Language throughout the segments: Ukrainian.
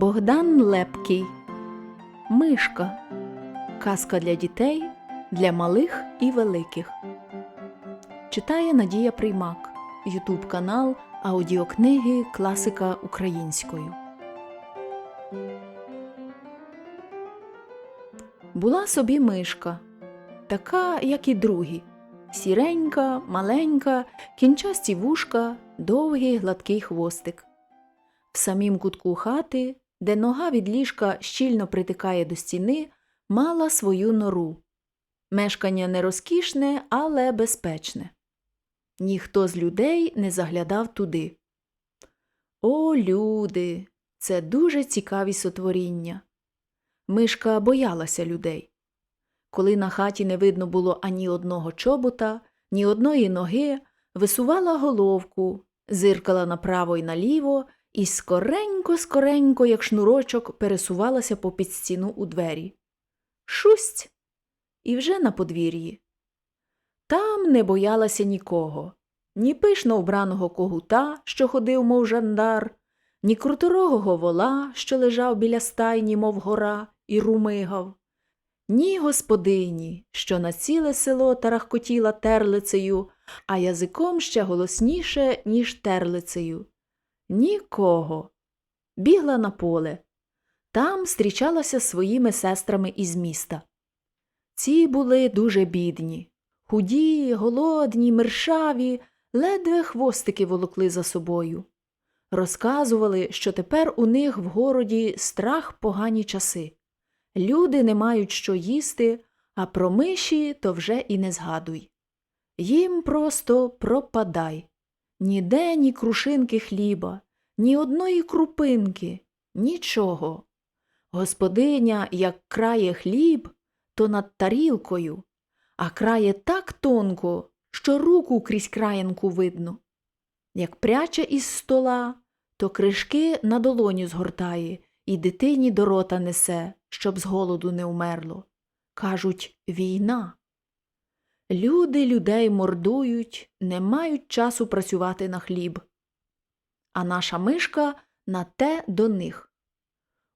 Богдан Лепкий Мишка. Казка для дітей, для малих і великих. Читає Надія Приймак. Ютуб канал Аудіокниги Класика українською. Була собі мишка, така, як і другі. Сіренька, маленька, кінчасті вушка, довгий гладкий хвостик. В самім кутку хати, де нога від ліжка щільно притикає до стіни, мала свою нору. Мешкання не розкішне, але безпечне. Ніхто з людей не заглядав туди. О, люди! Це дуже цікаві сотворіння. Мишка боялася людей. Коли на хаті не видно було ані одного чобота, ні одної ноги, висувала головку, зиркала направо і наліво і скоренько-скоренько, як шнурочок, пересувалася попід стіну у двері. Шусть! І вже на подвір'ї. Там не боялася нікого ні пишно вбраного когута, що ходив, мов жандар, ні круторогого вола, що лежав біля стайні, мов гора, і румигав, ні господині, що на ціле село тарахкотіла терлицею, а язиком ще голосніше, ніж терлицею. Нікого. Бігла на поле. Там зустрічалася з своїми сестрами із міста. Ці були дуже бідні. Худі, голодні, мершаві, ледве хвостики волокли за собою. Розказували, що тепер у них в городі страх погані часи. Люди не мають що їсти, а про миші то вже і не згадуй. Їм просто пропадай. Ніде ні крушинки хліба, ні одної крупинки, нічого. Господиня, як крає хліб, то над тарілкою, а крає так тонко, що руку крізь краєнку видно. Як пряче із стола, то кришки на долоню згортає і дитині до рота несе, щоб з голоду не вмерло. Кажуть, війна. Люди людей мордують, не мають часу працювати на хліб. А наша мишка на те до них.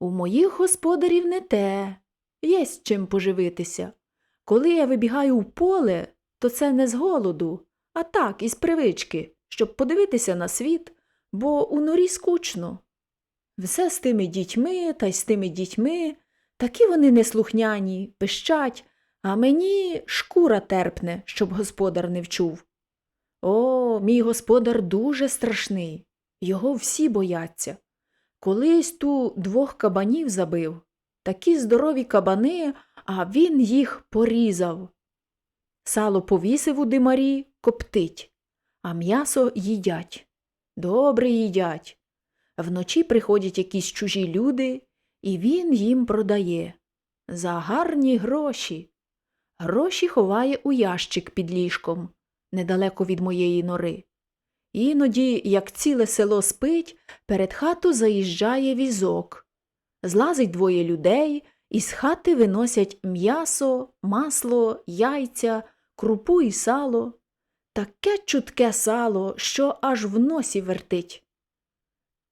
У моїх господарів не те, єсть чим поживитися. Коли я вибігаю в поле, то це не з голоду, а так, із привички, щоб подивитися на світ, бо у норі скучно. Все з тими дітьми та й з тими дітьми, такі вони неслухняні, пищать, а мені шкура терпне, щоб господар не вчув. О, мій господар дуже страшний, його всі бояться. Колись ту двох кабанів забив, такі здорові кабани, а він їх порізав. Сало повісив у димарі, коптить, а м'ясо їдять. Добре їдять. Вночі приходять якісь чужі люди, і він їм продає. За гарні гроші. Гроші ховає у ящик під ліжком, недалеко від моєї нори. Іноді, як ціле село спить, перед хату заїжджає візок. Злазить двоє людей, і з хати виносять м'ясо, масло, яйця, крупу і сало. Таке чутке сало, що аж в носі вертить.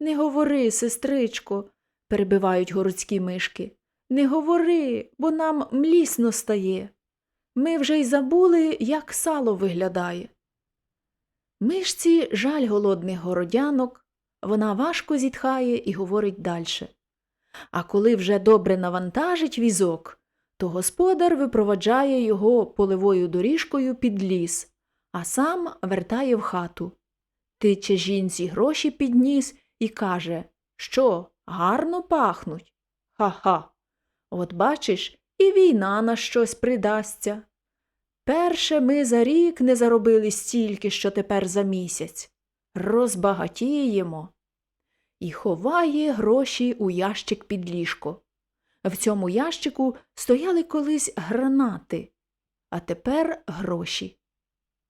Не говори, сестричко, перебивають городські мишки. Не говори, бо нам млісно стає. Ми вже й забули, як сало виглядає. Мишці жаль голодних городянок, вона важко зітхає і говорить дальше. А коли вже добре навантажить візок, то господар випроваджає його поливою доріжкою під ліс, а сам вертає в хату. Тиче жінці гроші підніс і каже, що гарно пахнуть. Ха-ха. От бачиш, і війна на щось придасться. Перше ми за рік не заробили стільки, що тепер за місяць. Розбагатіємо. І ховає гроші у ящик під ліжко. В цьому ящику стояли колись гранати, а тепер гроші.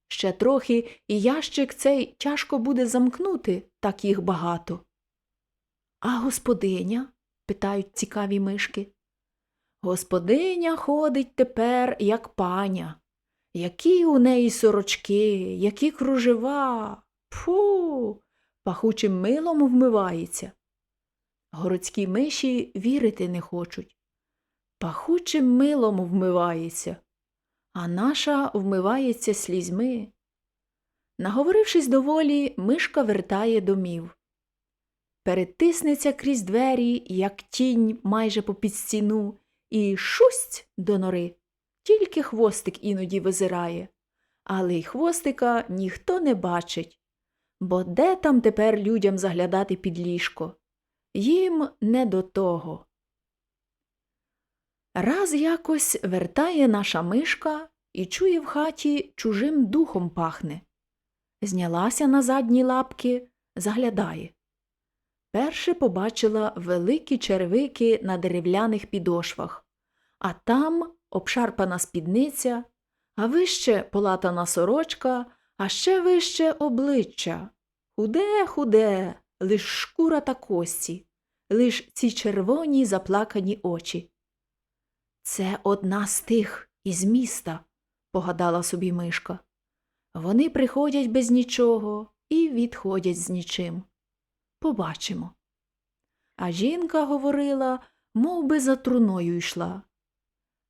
Ще трохи і ящик цей тяжко буде замкнути, так їх багато. А господиня? питають цікаві мишки. Господиня ходить тепер, як паня. Які у неї сорочки, які кружева. Фу, пахучим милом вмивається. Городські миші вірити не хочуть. Пахучим милом вмивається, а наша вмивається слізьми. Наговорившись доволі, мишка вертає домів. Перетиснеться крізь двері, як тінь майже попід стіну, і шусть до нори. Тільки хвостик іноді визирає, але й хвостика ніхто не бачить. Бо де там тепер людям заглядати під ліжко? Їм не до того. Раз якось вертає наша мишка і чує в хаті чужим духом пахне. Знялася на задні лапки, заглядає. Перше побачила великі червики на дерев'яних підошвах, а там обшарпана спідниця, а вище полатана сорочка, а ще вище обличчя. Худе, худе, лиш шкура та кості, лиш ці червоні заплакані очі. Це одна з тих із міста, погадала собі мишка. Вони приходять без нічого і відходять з нічим. Побачимо. А жінка говорила, мов би за труною йшла.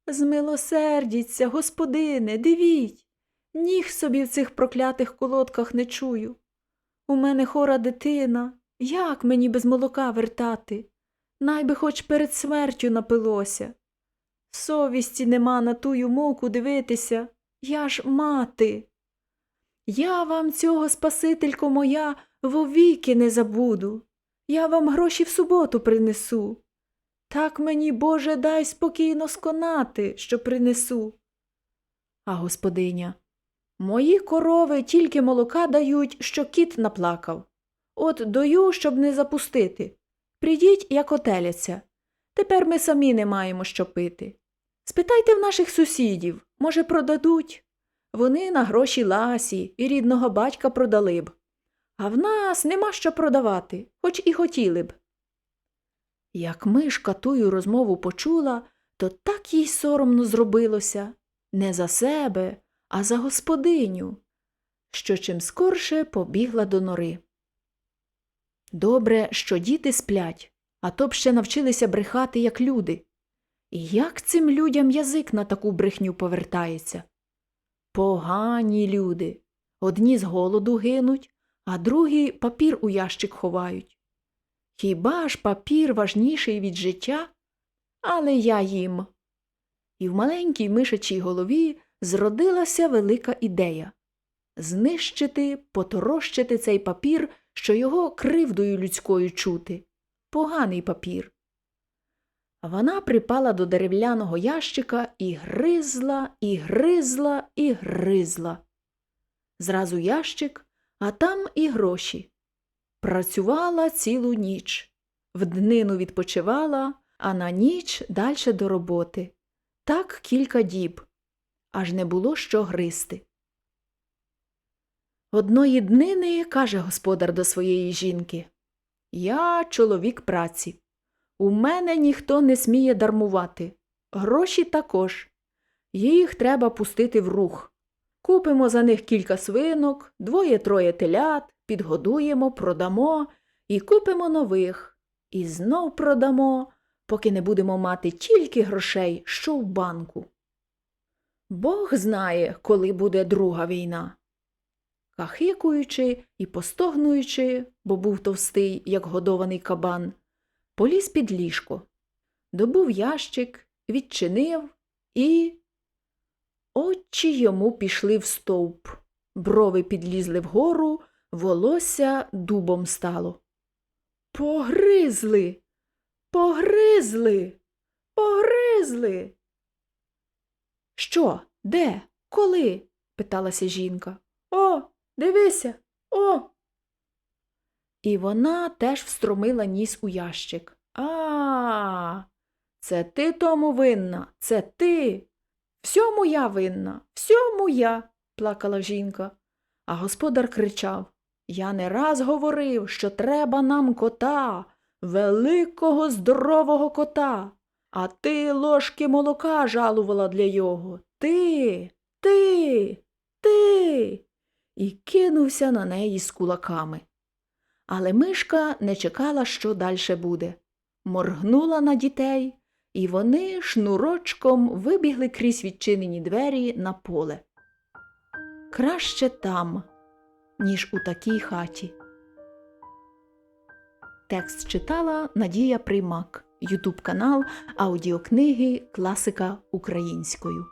Змилосердіться, господине, дивіть, ніг собі в цих проклятих колодках не чую. У мене хора дитина, як мені без молока вертати? Найби хоч перед смертю напилося. Совісті нема на тую муку дивитися, я ж мати. Я вам цього, Спасителько моя, вовіки не забуду. Я вам гроші в суботу принесу. Так мені, Боже, дай спокійно сконати, що принесу. А господиня, мої корови тільки молока дають, що кіт наплакав. От дою, щоб не запустити. Придіть, як отеляться. Тепер ми самі не маємо що пити. Спитайте в наших сусідів, може, продадуть. Вони на гроші ласі і рідного батька продали б. А в нас нема що продавати, хоч і хотіли б. Як мишка тую розмову почула, то так їй соромно зробилося не за себе, а за господиню, що чим скорше побігла до нори. Добре, що діти сплять, а то б ще навчилися брехати, як люди. І як цим людям язик на таку брехню повертається? Погані люди. Одні з голоду гинуть, а другі папір у ящик ховають. Хіба ж папір важніший від життя? Але я їм. І в маленькій мишачій голові зродилася велика ідея знищити, поторощити цей папір, що його кривдою людською чути. Поганий папір. Вона припала до дерев'яного ящика і гризла, і гризла, і гризла. Зразу ящик, а там і гроші. Працювала цілу ніч, в днину відпочивала, а на ніч дальше до роботи. Так кілька діб, аж не було що гризти. Одної днини каже господар до своєї жінки Я чоловік праці. У мене ніхто не сміє дармувати. Гроші також. Їх треба пустити в рух. Купимо за них кілька свинок, двоє-троє телят, підгодуємо, продамо і купимо нових. І знов продамо, поки не будемо мати тільки грошей, що в банку. Бог знає, коли буде друга війна. Кахикуючи і постогнуючи, бо був товстий, як годований кабан, поліз під ліжко, добув ящик, відчинив і. Очі йому пішли в стовп, брови підлізли вгору, волосся дубом стало. Погризли, погризли, погризли. Що, де, коли? питалася жінка. О, дивися, о. І вона теж встромила ніс у ящик. А, це ти тому винна, це ти. Всьому я винна, всьому я, плакала жінка. А господар кричав Я не раз говорив, що треба нам кота, великого здорового кота. А ти ложки молока жалувала для його. Ти, ти, ти. І кинувся на неї з кулаками. Але мишка не чекала, що дальше буде. моргнула на дітей, і вони шнурочком вибігли крізь відчинені двері на поле. Краще там, ніж у такій хаті. Текст читала Надія Приймак, Ютуб канал аудіокниги Класика українською.